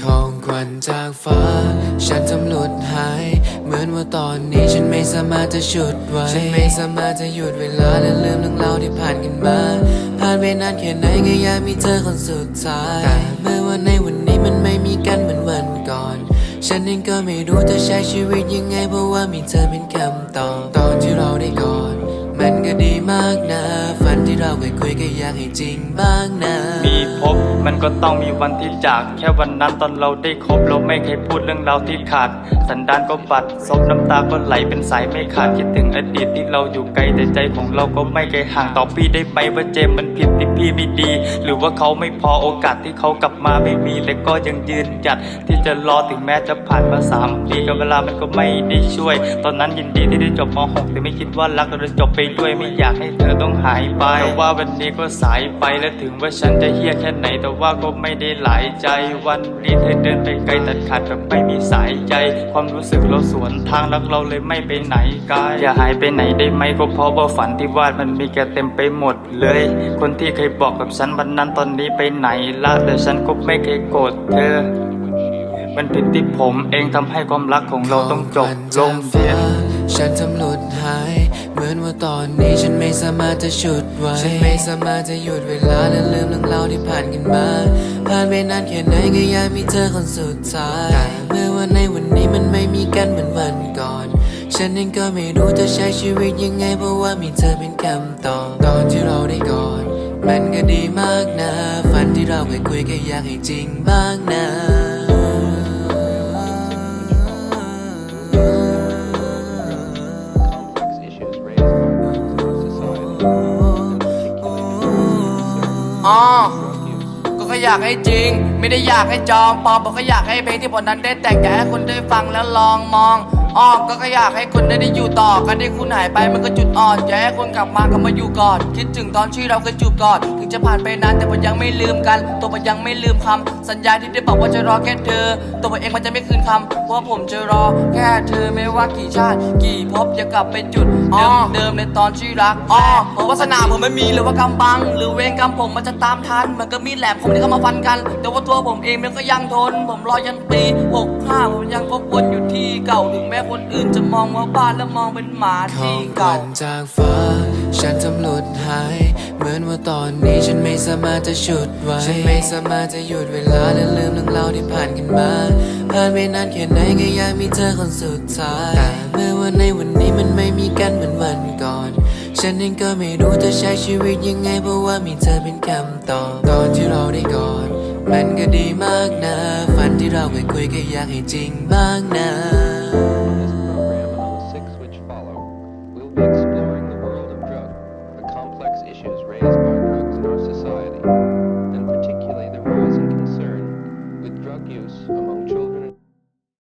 ของขวัญจากฟ้า ฉันทำหลุดหาย เหมือนว่าตอนนี้ฉันไม่สามารถจะฉุดไว้ ฉันไม่สามารถจะหยุดเวลาและลืมเรื่องราวที่ผ่านกันมา ผ่านไปนานแค่ไหนก็อยากมีเธอคนสุดท้ายแต่เมื่อวันในวันนี้มันไม่มีกันเหมือนวันก่อน ฉันเองก็ไม่รู้จะใช้ชีวิตยังไงเพราะว่ามีเธอเป็นคำตอบตอนที่เราได้กอด ก็ดีมากนะ ฝันที่เราเคยคุยก็อยากให้จริงบ้างนะ มีพบมันก็ต้องมีวันที่จาก แค่วันนั้นตอนเราได้คบเราไม่เคยพูดเรื่องราวที่ขาด สันดานก็ปัดซบน้ำตาก็ไหลเป็นสายไม่ขาดคิดถึงอดีตที่เราอยู่ไกลแต่ใจของเราก็ไม่เคยห่างต่อพี่ได้ไหมว่าเจมมันผิดที่พี่ไม่ดี หรือว่าเขาไม่พอโอกาสที่เขากลับมาไม่มีแต่ก็ยังยืนหยัดที่จะรอถึงแม้จะผ่านมาสามปีกับเวลามันก็ไม่ได้ช่วย ตอนนั้นยินดีที่ได้จบม .6 แต่ไม่คิดว่ารักเราจะจบไปด้วยไม่อยากให้เธอต้องหายไป แต่ว่าวันนี้ก็สายไปและถึงว่าฉันจะเฮี้ยแค่ไหน แต่ว่าก็ไม่ได้หลายใจ วันนี้เธอเดินไปไกลตัดขาดแบบไม่มีสายใจ ความรู้สึกเราสวนทางรักเราเลยไม่ไปไหนไกลอย่าหายไปไหนได้ไหมก็เพราะว่าฝันที่วาดมันมีแกเต็มไปหมดเลย คนที่เคยบอกกับฉันวันนั้นตอนนี้ไปไหนละแต่ฉันก็ไม่เคยโกรธเธอมันผิดที่ผมเองทำให้ความรักของเราต้องจบลงเสีย ฉันทำหลุดหาย เหมือนว่าตอนนี้ฉันไม่สามารถจะฉุดไว้ ฉันไม่สามารถจะหยุดเวลาและลืมเรื่องราวที่ผ่านกันมา ผ่านไปนานแค่ไหนก็ยากมีเธอคนสุดท้ายแต่เมื่อวันในวันนี้มันไม่มีกันเหมือนวันก่อน ฉันเองก็ไม่รู้จะใช้ชีวิตยังไงเพราะว่ามีเธอเป็นคำตอบตอนที่เราได้กอดมันก็ดีมากนะ ฝันที่เราเคยคุยก็อยากให้จริงบ้างนะ อ๋อ ก็แค่อยากให้จริง ไม่ได้อยากให้จองปอบอกก็อยากให้เพลงที่บทนั้นได้แต่งอยากให้คุณได้ฟังแล้วลองมอง อ๋อก็แค่อยากให้คนได้ได้อยู่ต่อกันที่คุณหายไปมันก็จุดอ่อนอยากให้คนกลับมาก็มาอยู่ก่อน คิดถึงตอนที่เราเคยจูบกอดถึงจะผ่านไปนานแต่ผมยังไม่ลืมกัน ตัวผมยังไม่ลืมคำสัญญาที่ได้บอกว่าจะรอแค่เธอ ตัวผมเองมันจะไม่คืนคำเพราะว่าผมจะรอแค่เธอไม่ว่ากี่ชาติ กี่ภพจะกลับไปจุดเดิมเดิมในตอนที่รักอ๋อผมวาสนาผมไม่มีหรือว่ากำบัง หรือเวรกรรมผมมันจะตามทันมันก็มีดแหลมผมที่เข้ามาฟันกัน แต่ว่าตัวผมเองมันก็ยังทน ผมรอยันปี65ผมยังพบวนอยู่ที่เก่าถึงแม้คนอื่นจะมองว่าบ้านแล้วมองเป็นหมาที่งขวัเก่าญจากฟ้า ฉันทำหลุดหาย เหมือนว่าตอนนี้ฉันไม่สามารถจะฉุดไว้ ฉันไม่สามารถจะหยุดเวลาและลืมเรื่องราวที่ผ่านกันมา ผ่านไปนานแค่ไหนก็ยากมีเธอคนสุดท้ายแต่เมื่อวันในวันนี้มันไม่มีกันเหมือนวันก่อนฉันเองก็ไม่รู้จะใช้ชีวิตยังไงเพราะว่ามีเธอเป็นคำตอบตอนที่เราได้กอดมันก็ดีมากนะ ที่เราเคยคุยก็อยากให้จริงบ้างนะ